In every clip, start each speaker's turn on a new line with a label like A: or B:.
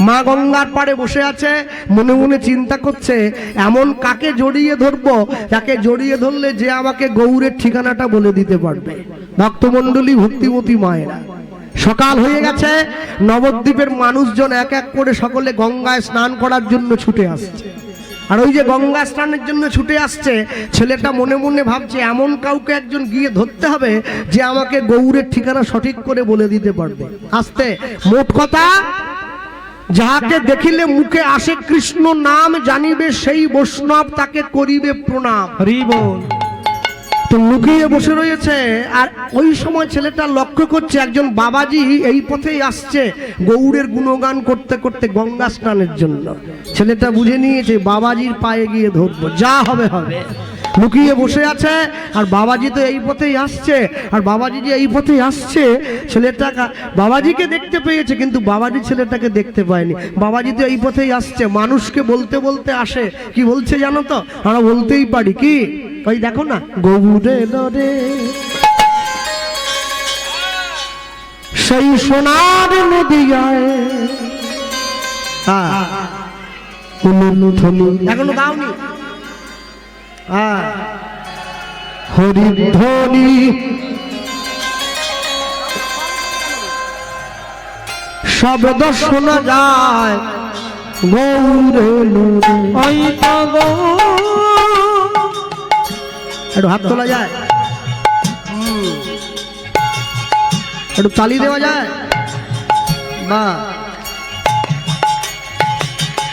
A: মা গঙ্গার পাড়ে বসে আছে, মনে মনে চিন্তা করছে, এমন কাকে জড়িয়ে ধরবো? যাকে জড়িয়ে ধরলে যে আমাকে গৌরের ঠিকানাটা বলে দিতে পারবে। ভক্তমণ্ডলী, ভক্তিমতী মায়েরা, সকাল হয়ে গেছে, নবদ্বীপের মানুষজন এক এক করে সকলে গঙ্গায় স্নান করার জন্য ছুটে আসছে। আর ওই যে গঙ্গা স্নানের জন্য ছুটে আসছে, ছেলেটা মনে মনে ভাবছে, এমন কাউকে একজন গিয়ে ধরতে হবে যে আমাকে গৌরের ঠিকানা সঠিক করে বলে দিতে পারবে। আসতে, মোট কথা যাহাকে দেখিলে মুখে আসে কৃষ্ণ নাম জানিবে সেই বৈষ্ণব তাকে করিবে প্রণাম।
B: হরি বল
A: তো লুকিয়ে বসে রয়েছে আর ওই সময় ছেলেটা লক্ষ্য করছে একজন বাবাজি এই পথেই আসছে গৌড়ের গুণগান করতে করতে গঙ্গা স্নানের জন্য। ছেলেটা বুঝে নিয়েছে বাবাজির পায়ে গিয়ে ধরবো যা হবে হবে। লুকিয়ে বসে আছে। আর বাবাজি তো এই পথেই আসছে। আর বাবাজি যে এই পথেই আসছে ছেলেটা বাবাজিকে দেখতে পেয়েছে কিন্তু বাবাজি ছেলেটাকে দেখতে পায়নি। বাবাজি তো এই পথেই আসছে। মানুষকে বলতে বলতে আসে। কি বলছে জানো তো? আমরা বলতেই পারি। কি? ওই দেখো না। গৌরে রে সেই সোনার নদিয়ায়। হ্যাঁ। এখনও দাওনি হ্যাঁ হরিধ্বনি। শব্দ শোনা যায়। গৌরে একটু হাত তোলা যায়। হুম। একটু চালিয়ে দেওয়া যায়। বা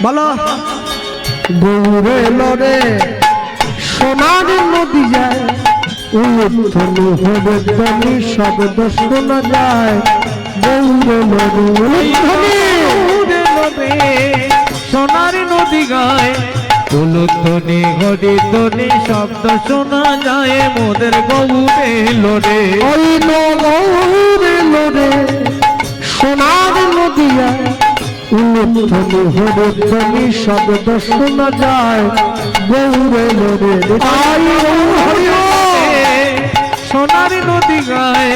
A: বলো। গৌরে লরে সোনার নদী যায় উলুধ্বনি হবে ধ্বনি শব্দ শোনা যায়। গৌরে
B: সোনার নদী গায় উলুধ্বনি ঘড়ি ধ্বনি শব্দ শোনা যায়। মোদের গৌরে লোরে
A: নগৌরে লোরে সোনার নদিয়া উলুধ্বনি হরে শব্দ শোনা যায়। গৌরে তাই
B: সোনার নদী গায়।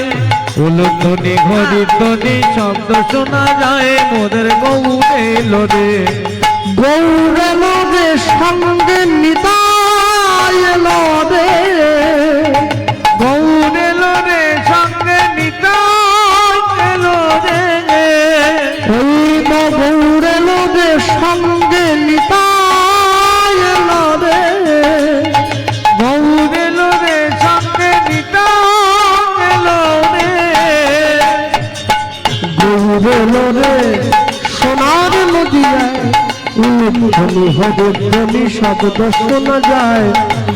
B: উলুধ্বনি ঘড়ি ধ্বনি, শব্দ শোনা যায়। মোদের গৌরে লোরে
A: গৌরে লোরে সঙ্গে নিতায় লোরে
B: গৌরে লোরে সঙ্গে লোরে
A: লোরে সঙ্গে নিতায় লোরে
B: সঙ্গে
A: সোনার উলুধ্বনি হবে ধ্বনি শব্দ শোনা যায়।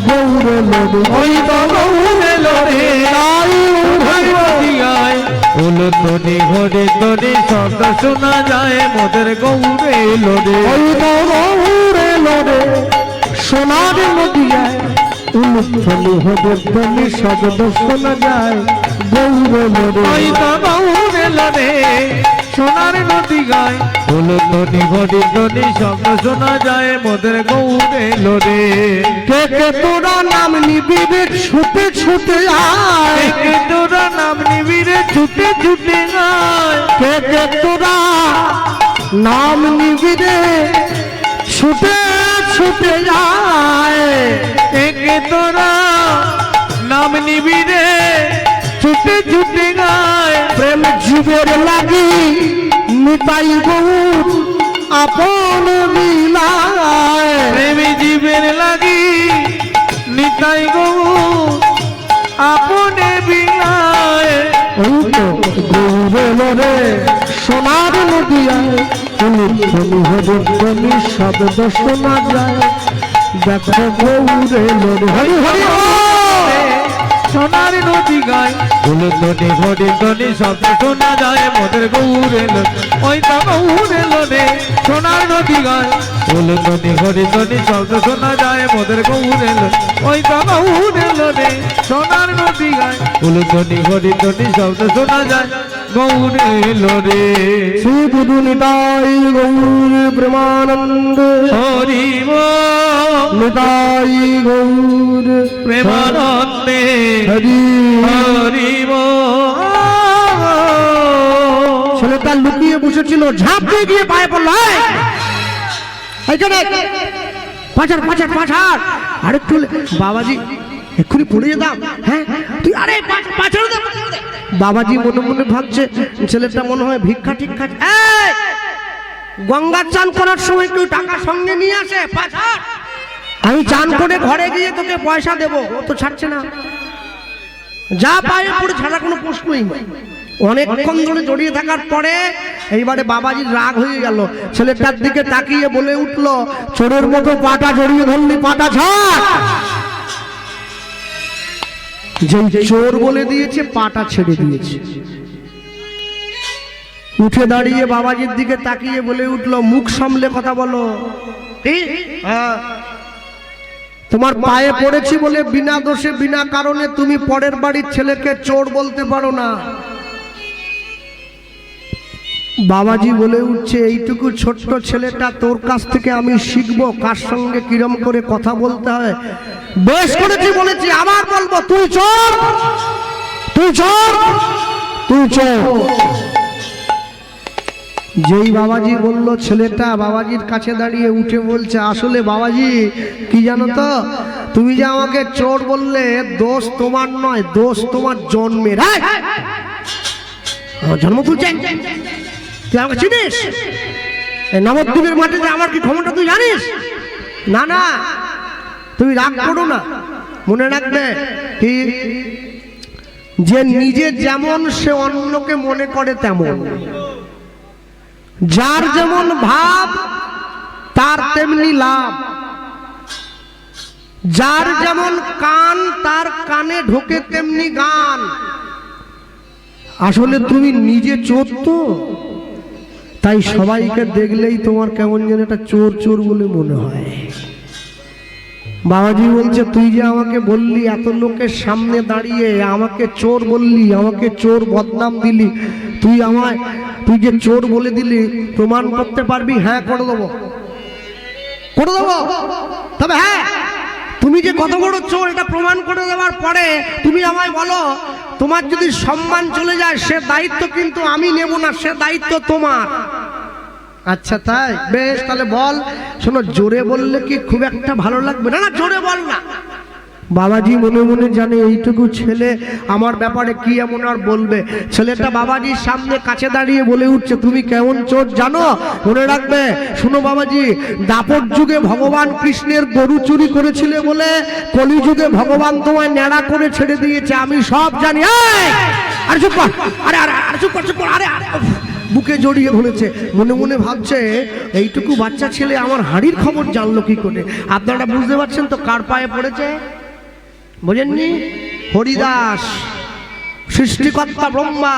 A: গৌরে লোরে
B: ওই গৌরে লোরে
A: তাই
B: নদিয়ায় ঘরে ধ্বনি শব্দ শোনা যায় মোদের গৌরে লোরে
A: গৌরে লোরে সোনার নদিয়ায় হবে ধ্বনি শব্দ শোনা যায় গৌরে লোরে
B: গৌরে লোরে সোনার নদী গায়। উলুধ্বনি ঘড়ি ধ্বনি শব্দ শোনা যায় মোদের গৌরে লোরে
A: কে কে তোরা নাম নিবি রে ছুটে ছুটে আয়।
B: একে তোরা নাম নিবিরে ছুটে ছুটে গায়
A: কে কে তোরা নাম নিবি রে ছুটে ছুটে যায়
B: কে তোরা নাম নিবিরে ছুটে ছুটে গায়
A: প্রেম জীবের লাগি নিতাই গৌর আপন বিলায়
B: প্রেমী জীবের লাগি নিতাই গো আপনে বিলায়
A: লরে সোনার নদিয়ায় অনুধ্বনি হবে ধ্বনি শব্দ শোনা যায়। দেখো গৌরে হরি হরি
B: সোনার নদী গায়। ফুল ধ্বনি ঘড়ি ধ্বনি শব্দ শোনা যায় মোদের গৌরে লো ওই তো গৌরে লোনে সোনার নদী গায়। ফুল ধ্বনি ঘড়ি ধ্বনি শব্দ শোনা যায় মোদের গৌরে লো ওই তো গৌরে সোনার নদী গায়। ফুল ধ্বনি ঘড়ি ধ্বনি শব্দ শোনা যায় গৌরে লোরে
A: শ্রী গুরু নিতাই গৌর প্রেমানন্দ।
B: হরি।
A: নিতাই গৌর
B: প্রেমানন্দে।
A: হরি
B: হরি বল।
A: ছেলেটা লুকিয়ে বসেছিল ঝাঁপ দিয়ে গিয়ে পায়ে পড়ল "এই! এইখানে পাচার পাচার পাচার আরেকটু হলে- বাবাজি এক্ষুনি পড়ে যেতাম হ্যাঁ তুই আরে পাচার। বাবাজি মনে মনে ভাবছে ছেলেটা মনে হয় ভিক্ষা ঠিক খাচ্ছে এই! গঙ্গা চান করার সময় কেউ টাকা সঙ্গে নিয়ে আসে পাচার আমি চান করে ঘরে গিয়ে তোকে পয়সা দেবো ও তো ছাড়ছে না। যা পায় পড়ে ছাড়া কোনো প্রশ্নই নেই। অনেকক্ষণ ধরে জড়িয়ে থাকার পরে এইবারে বাবাজির রাগ হয়ে গেল। ছেলেটার দিকে তাকিয়ে বলে উঠল চোরের মতো পাটা জড়িয়ে ধরলি পাটা ছাড়! যে চোর বলে দিয়েছে পাটা ছেড়ে দিয়েছে। উঠে দাঁড়িয়ে বাবাজির দিকে তাকিয়ে বলে উঠল মুখ সামলে কথা বলো। হ্যাঁ। তোমার পায়ে পড়েছি বলে বিনা দোষে, বিনা কারণে তুমি পরের বাড়ির ছেলেকে চোর বলতে পারো না। বাবাজি বলে উঠছে, এইটুকু ছোট্ট ছেলেটা তোর কাছ থেকে আমি শিখব, কার সঙ্গে কিরম করে কথা বলতে হয়? বেশ করেছি বলেছি, আবার বলব, তুই চোর তুই চোর তুই চোর। যেই বাবাজি বলল, ছেলেটা বাবাজির কাছে দাঁড়িয়ে উঠে বলছে, আসলে বাবাজি, কি জানো তো? তুমি যে আমাকে চোর বললে, দোষ তোমার নয়, দোষ তোমার জন্মের। জন্ম তুলছে। তুই আমাকে চিনিস? নবদ্বীপের মাঠে যে আমার কি ক্ষমতা, তুই জানিস? না না, তুমি রাগ করো না। মনে রাখবে কি? যে নিজে যেমন সে অন্যকে মনে করে তেমন। যার যেমন ভাব, তার তেমনি লাভ। যার যেমন কান, তার কানে ঢোকে তেমনি গান। আসলে তুমি নিজে চোর তো? তাই সবাইকে দেখলেই তোমার কেমন যেন একটা চোর চোর বলে মনে হয়। বাবাজি বলছে, তুই যে আমাকে বললি, এত লোকের সামনে দাঁড়িয়ে আমাকে চোর বললি, আমাকে চোর বদনাম দিলি, তুই আমায়, তুই যে চোর বলে দিলি, প্রমাণ করতে পারবি? হ্যাঁ করে দেবো। করে দেবো? তবে হ্যাঁ তুমি যে কত বড় চোর, এটা প্রমাণ করে দেওয়ার পরে তুমি আমায় বলো, তোমার যদি সম্মান চলে যায়, সে দায়িত্ব কিন্তু আমি নেব না, সে দায়িত্ব তোমার। আচ্ছা তাই? বেশ, তাহলে বল। শোনো, জোরে বললে কি খুব একটা ভালো লাগবে? না না, জোরে বল না। বাবাজি মনে মনে জানে এইটুকু ছেলে, আমার ব্যাপারে কি এমন আর বলবে? ছেলেটা বাবাজির সামনে কাছে দাঁড়িয়ে বলে উঠছে, তুমি কেমন চোর জানো? মনে রাখবে, শুনো বাবাজি দাপর যুগে ভগবান কৃষ্ণের গরু চুরি করেছিলে বলে কলি যুগে ভগবান তোমায় ন্যাড়া করে ছেড়ে দিয়েছে, আমি সব জানি! আরে চুপ কর, আরে আরে আরে, চুপ কর আরে আরে! বুকে জড়িয়ে ধরেছে মনে মনে ভাবছে, এইটুকু বাচ্চা ছেলে আমার হাড়ির খবর জানলো কি করে? আপনারা বুঝতে পারছেন তো কার পায়ে পড়েছে? বোঝেননি? হরিদাস, সৃষ্টিকর্তা ব্রহ্মা,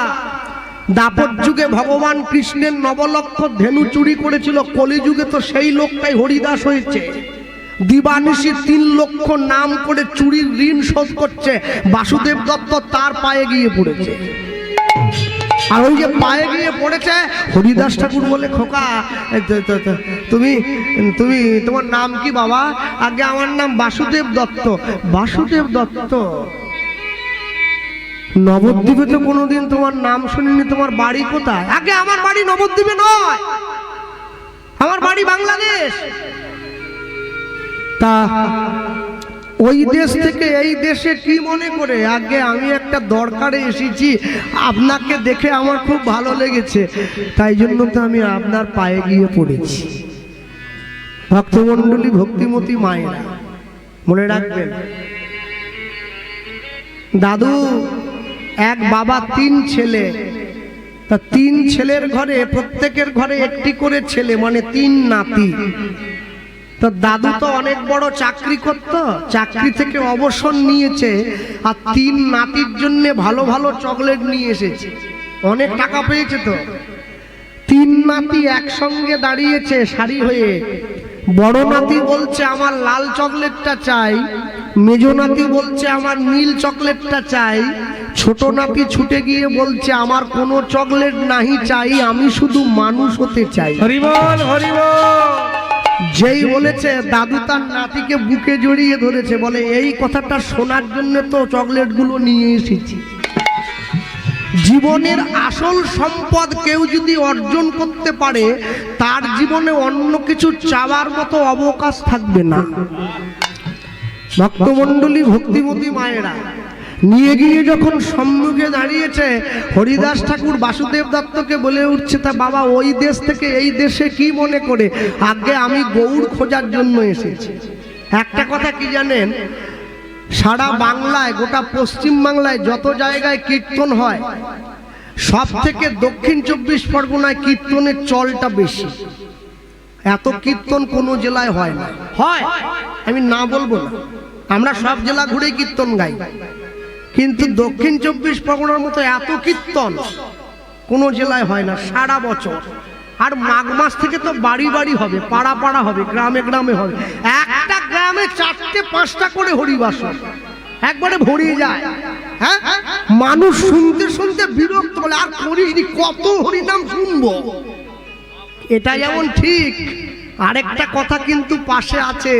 A: দাপর যুগে ভগবান কৃষ্ণের নবলক্ষ ধেনু চুরি করেছিল, কলিযুগে তো সেই লোকটাই হরিদাস হয়েছে। দিবানিশি তিন লক্ষ নাম করে চুরির ঋণ শোধ করছে, বাসুদেব দত্ত তার পায়ে গিয়ে পড়েছে। আর ওই যে পায়ে গিয়ে পড়েছে। হরিদাস ঠাকুর বলে, খোকা তুমি তুমি, তোমার নাম কি বাবা? আগে আমার নাম বাসুদেব দত্ত। বাসুদেব দত্ত। নবদ্বীপে তো কোনোদিন তোমার নাম শুনিনি। তোমার বাড়ি কোথায়? আগে আমার বাড়ি নবদ্বীপে নয়। আমার বাড়ি বাংলাদেশ। তা ওই দেশ থেকে এই দেশে কি মনে করে? আগে আমি একটা দরকারে এসেছি আপনাকে দেখে আমার খুব ভালো লেগেছে। তাই জন্য তো আমি আপনার পায়ে গিয়ে পড়েছি। ভক্তমণ্ডলী ভক্তিমতী মায়েরা মনে রাখবেন। দাদু এক বাবা তিন ছেলে। তা তিন ছেলের ঘরে প্রত্যেকের ঘরে একটি করে ছেলে মানে তিন নাতি। তো দাদু তো অনেক বড় চাকরি করতো চাকরি থেকে অবসর নিয়েছে আর তিন নাতির জন্য ভালো ভালো চকলেট নিয়ে এসেছে। অনেক টাকা পেয়েছে তো। তিন নাতি একসঙ্গে দাঁড়িয়েছে সারি হয়ে। বড় নাতি বলছে আমার লাল চকলেটটা চাই। মেজো নাতি বলছে আমার নীল চকলেটটা চাই। ছোট নাতি ছুটে গিয়ে বলছে আমার কোনো চকলেট নাহি চাই আমি শুধু মানুষ হতে চাই।
B: হরিবল হরিবল
A: যেই বলেছে, দাদু তার নাতিকে বুকে জড়িয়ে ধরেছে। বলে, এই কথাটা শোনার জন্য তো চকলেটগুলো নিয়ে এসেছি। জীবনের আসল সম্পদ কেউ যদি অর্জন করতে পারে, তার জীবনে অন্য কিছু চাওয়ার মতো অবকাশ থাকবে না। ভক্তমণ্ডলী, ভক্তিমতী মায়েরা নিয়ে গিয়ে যখন সম্মুখে দাঁড়িয়েছে, হরিদাস ঠাকুর বাসুদেব দত্তকে বলে উঠছে, তা বাবা, ওই দেশ থেকে এই দেশে কি মনে করে? আগে আমি গৌড় খোঁজার জন্য এসেছি। একটা কথা কি জানেন? সারা বাংলায়, গোটা পশ্চিম বাংলায় যত জায়গায় কীর্তন হয় সব থেকে দক্ষিণ চব্বিশ পরগনায় কীর্তনের চলটা বেশি। এত কীর্তন কোনো জেলায় হয় না। হয়! আমি না বলব না। আমরা সব জেলা ঘুরে কীর্তন গাই। কিন্তু দক্ষিণ চব্বিশ পরগনার মতো এত কীর্তন কোনো জেলায় হয় না, সারা বছর। আর মাঘ মাস থেকে তো বাড়ি বাড়ি হবে, পাড়া পাড়া হবে, গ্রামে গ্রামে হবে। একটা গ্রামে চারটে, পাঁচটা করে হরিবাস। একবারে ভরিয়ে যায়। হ্যাঁ? মানুষ শুনতে শুনতে বিরক্ত বলে, আর করিসনি কত হরিনাম শুনব? এটা যেমন ঠিক। আরেকটা কথা কিন্তু পাশে আছে।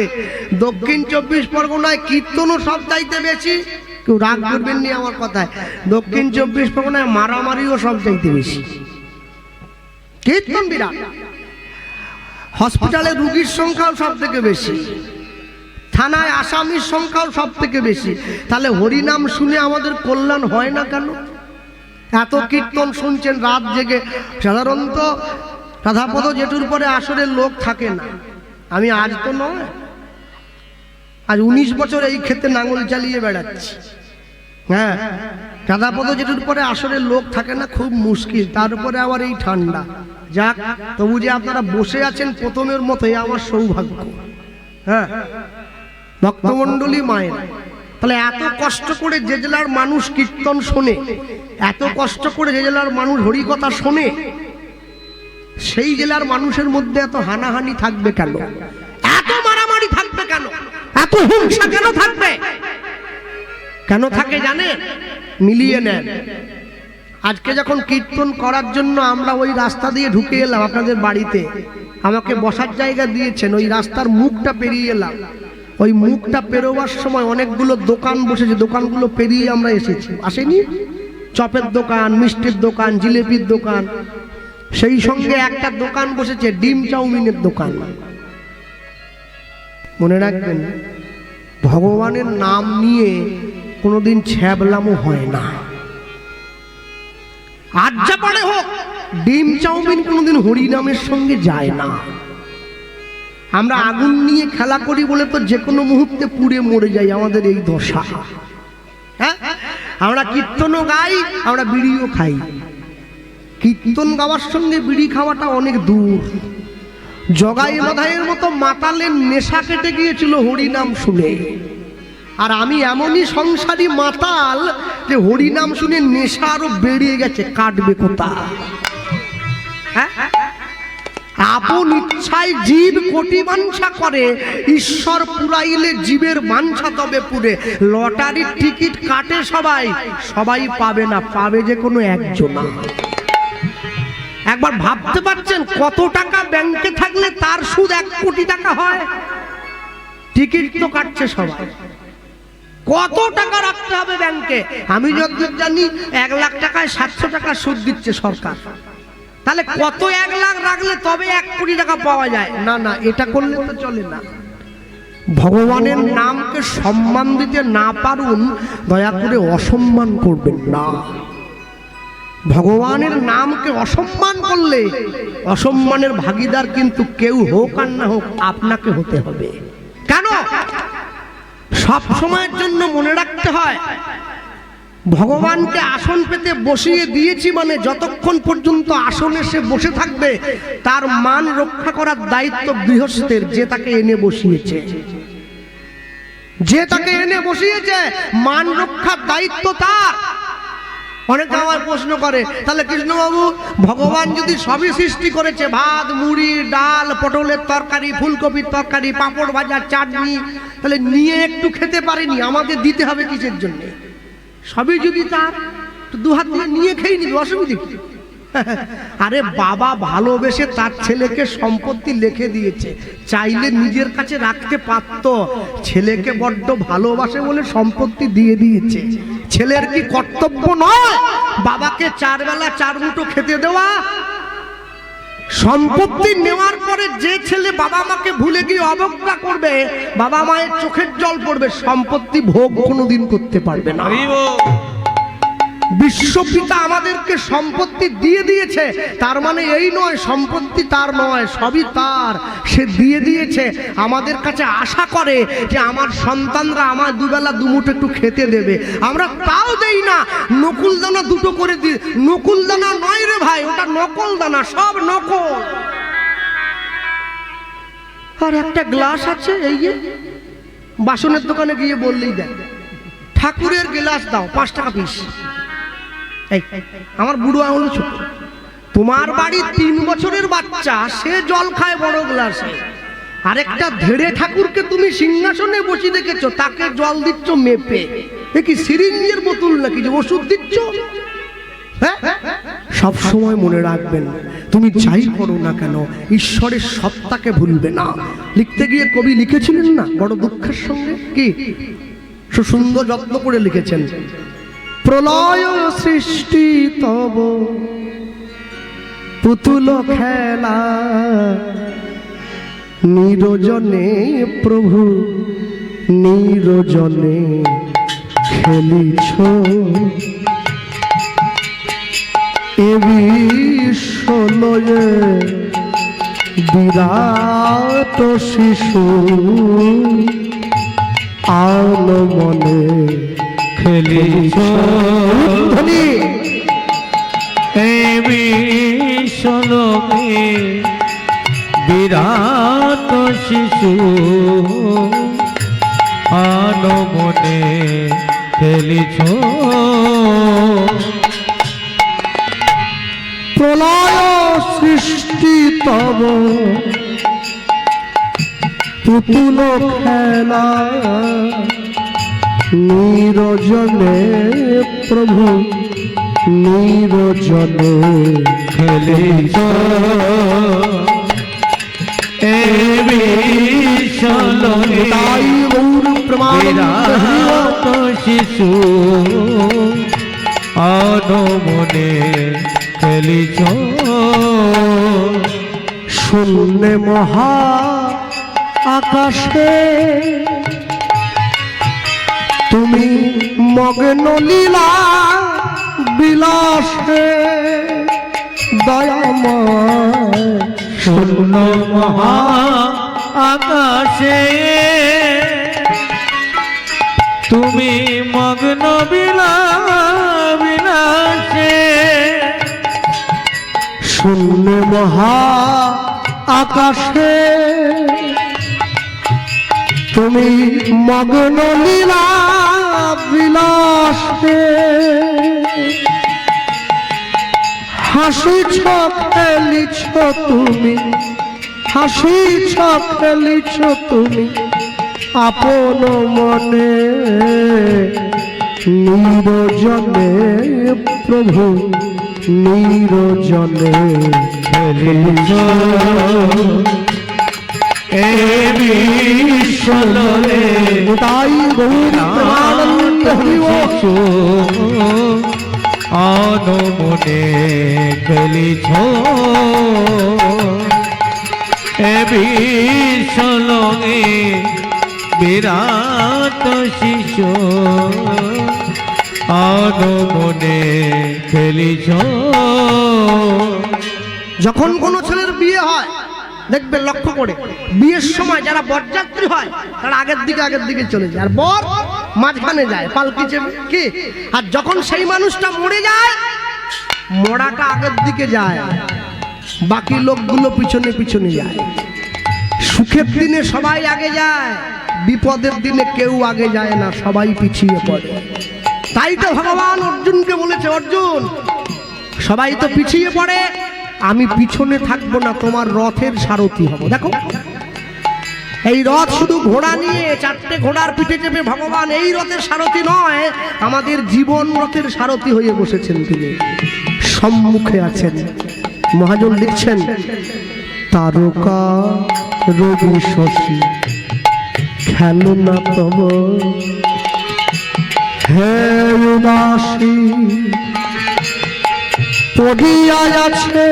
A: দক্ষিণ চব্বিশ পরগনায় কীর্তনও সব চাইতে বেশি। কেউ রাগ করবেন নি আমার কথায়। দক্ষিণ চব্বিশ পরগনায় মারামারিও সব চাইতে বেশি। কীর্তন বিরাট। হসপিটালে রুগীর সংখ্যাও সব থেকে বেশি। থানায় আসামির সংখ্যাও সব থেকে বেশি। তাহলে হরিনাম শুনে আমাদের কল্যাণ হয় না কেন? এত কীর্তন শুনছেন, রাত জেগে। সাধারণত রাধাপদ জেঠুর পরে আসরের লোক থাকে না। আমি আজ তো নয়। আজ উনিশ বছর এই ক্ষেত্রে নাঙল চালিয়ে বেড়াচ্ছি। হ্যাঁ রাধাপদ জেঠুর পরে আসলে লোক থাকে না, খুব মুশকিল। তার উপরে আবার এই ঠান্ডা। যাক, তবু যে আপনারা বসে আছেন প্রথমের মতোই আমার সৌভাগ্য। হ্যাঁ ভক্তমণ্ডলী মায়ের। তাহলে এত কষ্ট করে যে জেলার মানুষ কীর্তন শোনে, এত কষ্ট করে যে জেলার মানুষ হরিকথা শোনে, সেই জেলার মানুষের মধ্যে এত হানাহানি থাকবে কেন? এত মারামারি থাকবে কেন? এত হিংসা কেন থাকবে? কেন থাকে জানে? মিলিয়ে নেন। আজকে যখন কীর্তন করার জন্য আমরা ওই রাস্তা দিয়ে ঢুকে এলাম আপনাদের বাড়িতে, আমাকে বসার জায়গা দিয়েছেন, ওই রাস্তার মুখটা পেরিয়ে এলাম। ওই মুখটা পেরোবার সময় অনেকগুলো দোকান বসেছে, দোকানগুলো পেরিয়ে আমরা এসেছি। আসেনি? চপের দোকান, মিষ্টির দোকান, জিলেপির দোকান। সেই সঙ্গে একটা দোকান বসেছে, ডিম চাউমিনের দোকান। মনে রাখবেন, ভগবানের নাম নিয়ে কোনোদিন ছ্যাবলামও হয় না। আজ্জা পারে হোক, ডিম চাউমিন কোনোদিন হরিনামের সঙ্গে যায় না। আমরা আগুন নিয়ে খেলা করি বলে তো যে কোনো মুহূর্তে পুড়ে মরে যাই, আমাদের এই দশা। হ্যাঁ? আমরা কীর্তনও গাই, আমরা বিড়িও খাই। কীর্তন গাওয়ার সঙ্গে বিড়ি খাওয়াটা অনেক দূর। জগাই মাধাইয়ের মতো মাতালের নেশা কেটে গিয়েছিল হরিনাম শুনে। আর আমি এমনই সংসারী মাতাল যে হরিনাম শুনে নেশা আরও বেড়ে গেছে, কাটবে কোথা হ্যাঁ? আপন ইচ্ছায় জীব কোটি বাঞ্ছা করে, ঈশ্বর পুরাইলে জীবের বাঞ্ছা তবে পুরে। লটারির টিকিট কাটে সবাই সবাই পাবে না, পাবে যে কোনো একজন। একবার ভাবতে পারছেন কত টাকা ব্যাংকে থাকলে তার সুদ এক কোটি টাকা হয়? টিকিট তো কাটছে সবাই। কত টাকা রাখতে হবে ব্যাংকে? আমি যতদূর জানি, এক লাখ টাকায় সাতশো টাকা সুদ দিচ্ছে সরকার। তাহলে কত এক লাখ রাখলে তবে এক কোটি টাকা পাওয়া যায়? না না, এটা করলে তো চলে না। ভগবানের নামকে সম্মান দিতে না পারুন, দয়া করে অসম্মান করবেন না। ভগবানের নামকে অসম্মান করলে অসম্মানের ভাগিদার কিন্তু কেউ হোক আর না হোক আপনাকে হতে হবে। কেন? সব সময়ের জন্য মনে রাখতে হয়, ভগবানকে আসন পেতে বসিয়ে দিয়েছি মানে যতক্ষণ পর্যন্ত আসনে সে বসে থাকবে, তার মান রক্ষা করার দায়িত্ব গৃহস্থের, যে তাকে এনে বসিয়েছে। যে তাকে এনে বসিয়েছে, মান রক্ষার দায়িত্ব তার। অনেকে আমার প্রশ্ন করে, তাহলে কৃষ্ণবাবু, ভগবান যদি সবই সৃষ্টি করেছে, ভাত, মুড়ি, ডাল, পটলের তরকারি, ফুলকপির তরকারি, পাঁপড় ভাজা, চাটনি, তাহলে নিয়ে একটু খেতে পারেনি আমাদের দিতে হবে কিসের জন্য? সবই যদি তার দু হাত নিয়ে খেয়ে নিবি, অসুবিধে কি? আরে বাবা ভালোবেসে তার ছেলেকে সম্পত্তি লিখে দিয়েছে। চাইলে নিজের কাছে রাখতে পারত। ছেলেকে বড্ড ভালোবাসে বলে সম্পত্তি দিয়ে দিয়েছে। ছেলের কি কর্তব্য নয়? বাবাকে চার বেলা চার মুঠো খেতে দেওয়া? সম্পত্তি নেওয়ার পরে যে ছেলে বাবা মাকে ভুলে গিয়ে অবজ্ঞা করবে, বাবা মায়ের চোখের জল পড়বে। সম্পত্তি ভোগ কোনোদিন করতে পারবে না। বিশ্বপিতা আমাদেরকে সম্পত্তি দিয়ে দিয়েছে। তার মানে এই নয়, সম্পত্তি তার নয়, সবই তার। সে দিয়ে দিয়েছে, আমাদের কাছে আশা করে যে আমার সন্তানরা আমার দুবেলা দুমুঠো একটু খেতে দেবে। আমরা তাও দেই না নকুল দানা দুটো করে দিই নকুল দানা নয় রে ভাই, ওটা নকল দানা সব নকল। আর একটা গ্লাস আছে, এই যে, বাসনের দোকানে গিয়ে বললেই দেয়। ঠাকুরের গ্লাস দাও, পাঁচ টাকা পিস। আমার বুড়ো আঙুল ছোট। তোমার বাড়ির তিন বছরের বাচ্চা, সে জল খায় বড় গ্লাসে। আরেকটা ধেড়ে ঠাকুরকে তুমি সিংহাসনে বসে দেখেছ, তাকে জল দিচ্ছ মেপে। কি সিরিঞ্জের বোতল নাকি যে ওষুধ দিচ্ছ? হ্যাঁ? সব সময় মনে রাখবেন, তুমি যাই করো না কেন, ঈশ্বরের সত্তাকে ভুলবে না। লিখতে গিয়ে কবি লিখেছিলেন না, বড় দুঃখের সঙ্গে? কি? সুন্দর যত্ন করে লিখেছেন। প্রলয় সৃষ্টি তব। পুতুল খেলা। নিরজনে প্রভু নিরজনে খেলিছ। এ বিশ্বলয়ে বিরাট শিশু। ধ্বনি।
B: বিশ্বলোকে বিরাট শিশু আলো মনে খেলিছ।
A: প্রলয় সৃষ্টি তব পুতুল খেলা নিরজনে প্রভু নিরজনে তাই গৌর প্রমাণ
B: শিশু মনে খেলিছ।
A: শূন্য মহা আকাশে তুমি মগ্ন লীলা বিলাসে, দয়াময়
B: শূন্য মহা আকাশে তুমি মগ্ন বিলা বিলাসে,
A: শূন্য মহা আকাশে তুমি মগ্ন লীলা বিলাসে। হাসিছ খেলিছ তুমি হাসিছ খেলিছ তুমি আপন মনে। নিরজনে প্রভু নিরজনে
B: খেলিছ এ বিশ্বলে
A: তাই গৌর হরিব
B: মনে খেলিছ। এ বিশ্বলগে বিরাট শিশু মনে খেলিছ।
A: যখন কোনো ছেলের বিয়ে হয়, দেখবে লক্ষ্য করে, বিয়ের সময় যারা বরযাত্রী হয়, তারা আগের দিকে আগের দিকে চলে যায়। আর বর মাঝখানে যায়, পালকি চেপে, কি? আর যখন সেই মানুষটা মরে যায়, মরাটা আগের দিকে যায়, বাকি লোকগুলো পিছনে পিছনে যায়। সুখের দিনে সবাই আগে যায়, বিপদের দিনে কেউ আগে যায় না, সবাই পিছিয়ে পড়ে। তাই তো ভগবান অর্জুনকে বলেছে, অর্জুন, সবাই তো পিছিয়ে পড়ে, আমি পিছনে থাকব না, তোমার রথের সারথি হব। দেখো, এই রথ শুধু ঘোড়া নিয়ে চারটে ঘোড়ার পিঠে চেপে ভগবান, এই রথের সারথি নয়, আমাদের জীবন রথের সারথি হয়ে বসেছেন তিনি। সম্মুখে আছেন। মহাজন লিখছেন, তারকা রবি শশী, খেলো না তব। হে উদাসী,
C: পড়িয়া আছে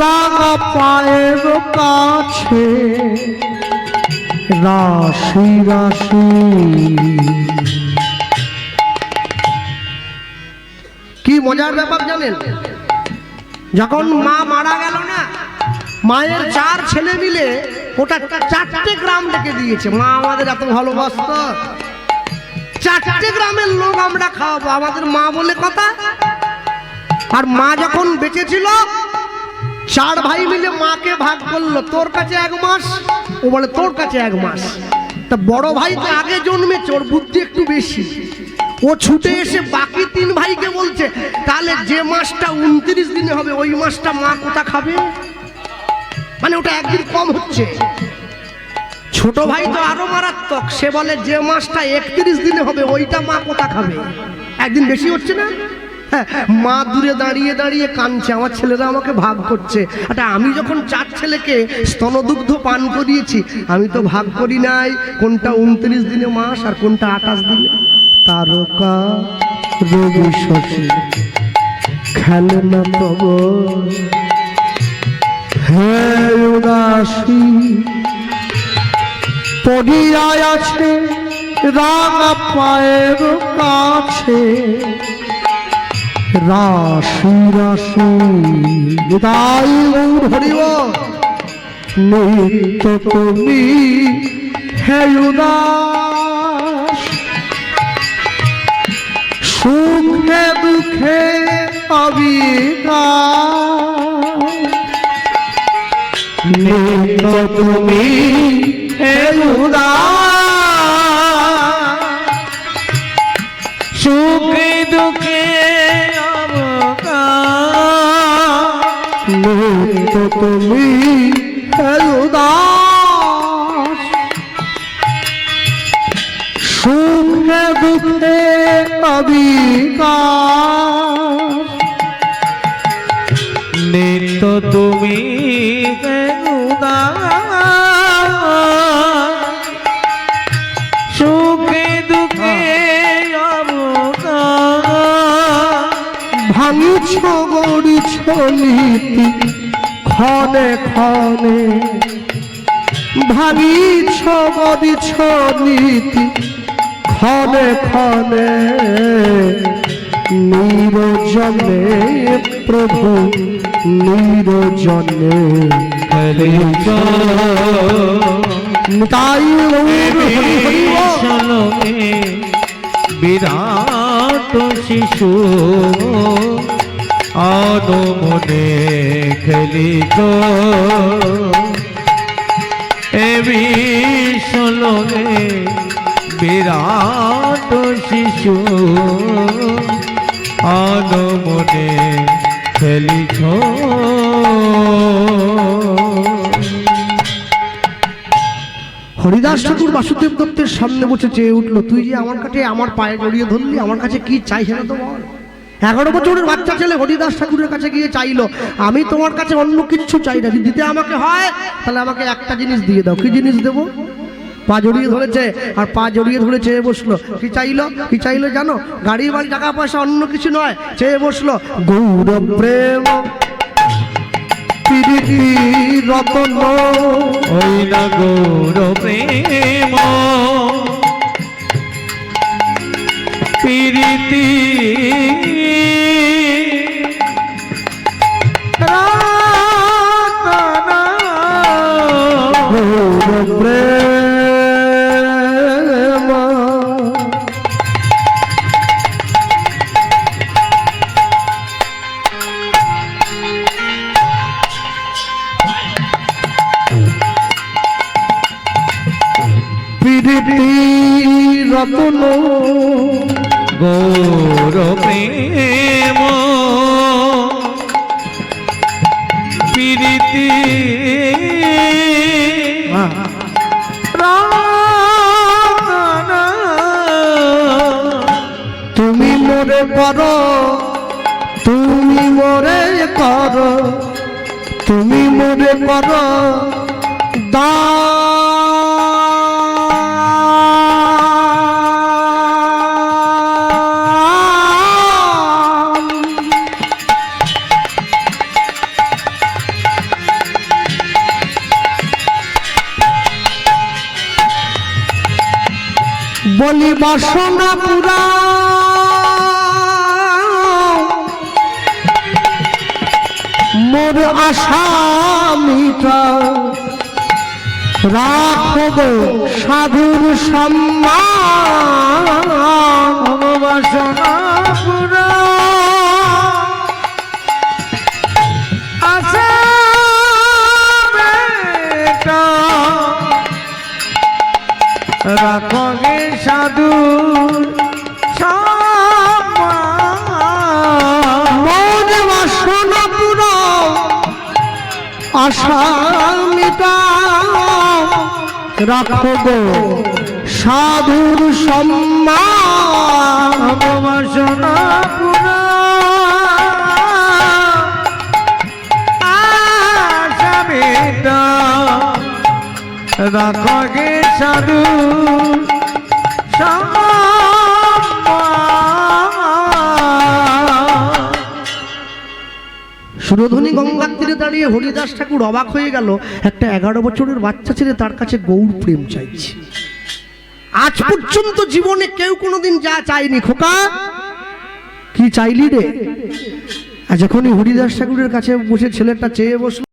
C: রাঙা পায়ের কাছে। রাশি রাশি। কি মজার ব্যাপার জানেন? যখন মা মারা গেল না, মায়ের চার ছেলে মিলে ওটা চারটে গ্রাম ডেকে দিয়েছে। মা আমাদের এত ভালোবাসত। চারটে গ্রামের লোক আমরা খাওয়াবো। আমাদের মা বলে কথা। আর মা যখন বেঁচে ছিল, চার ভাই মিলে মাকে ভাগ করল। তোর কাছে এক মাস ও বলে, তোর কাছে এক মাস। তা বড় ভাই তো আগে জন্মেছে ওর বুদ্ধি একটু বেশি। ও ছুটে এসে বাকি তিন ভাইকে বলছে, তাহলে যে মাসটা উনত্রিশ দিনে হবে, ওই মাসটা মা কোথা খাবে? মানে ওটা একদিন কম হচ্ছে। ছোট ভাই তো আরও মারাত্মক, সে বলে, যে মাসটা একত্রিশ দিনে হবে, ওইটা মা কোথা খাবে? একদিন বেশি হচ্ছে না? মা দূরে দাঁড়িয়ে দাঁড়িয়ে কাঁদছে, আমার ছেলেরা আমাকে ভাগ করছে। আচ্ছা আমি যখন চার ছেলেকে স্তনদুগ্ধ পান করিয়েছি, আমি তো ভাগ করি নাই, কোনটা উনত্রিশ দিনে মাস আর কোনটা আঠাশ দিনে? তারকা রবি শশী, খেলে না তব। হে উদাসী পড়িয়া আছে রাঙা পায়ের কাছে। রাশি রাশি তাই গৌর হরিব নিত্য তুমি হে সুখে দুঃখে অবিকার নিত্য তুমি হে
B: সুখে দুঃখে
C: তুমি উদাস সুখে দুঃখে
B: নিত্য তুমি সুখে দুঃখে
C: ভাঙিছ গড়িছ নীতি ক্ষণে ক্ষণে ভাঙিছ গড়িছ নীতি। ক্ষণে ক্ষণে নিরজনে প্রভু নিরজনে
B: খেলিছ।
C: তাই
B: বিরাট শিশু। আনমনে খেলিত এ বিশ্বলনে বিরাট শিশু আনমনে খেলিছ
C: হরিদাস ঠাকুর বাসুদেব দত্তের সামনে বসে চেয়ে উঠল, তুই যে আমার কাছে আমার পায়ে জড়িয়ে ধরলি, আমার কাছে কি চাই সেটা তো বল। এগারো বছরের বাচ্চা ছেলে হরিদাস ঠাকুরের কাছে গিয়ে চাইলো, আমি তোমার কাছে অন্য কিচ্ছু চাই না দিতে আমাকে হয়, তাহলে আমাকে একটা জিনিস দিয়ে দাও। কি জিনিস দেবো? পা জড়িয়ে ধরেছে, আর পা জড়িয়ে ধরে চেয়ে বসল। কি চাইলো? কি চাইলো জানো? গাড়ি বাড়ি টাকা পয়সা অন্য কিছু নয় চেয়ে বসল। গৌর প্রেম রতন
B: গৌর প্রেম
C: গৌর প্রেম। বাসনা পুরা। মোর আসামিটা রাখব সাধুর সম্মান
B: বাসনা পুরা। রাখবে সাধু
C: মোর বাসনা পুরা আসামিটা রাখব সাধুর সম্মান।
B: বাসনা পুরা। আশা বেটা সাধু
C: সুরধনী গঙ্গার তীরে দাঁড়িয়ে হরিদাস ঠাকুর অবাক হয়ে গেল। একটা এগারো বছরের বাচ্চা ছেলে তার কাছে গৌর প্রেম চাইছে। আজ পর্যন্ত জীবনে কেউ কোনোদিন যা চায়নি, খোকা। কি চাইলি রে? আর যখনই হরিদাস ঠাকুরের কাছে বসে ছেলেটা চেয়ে বসল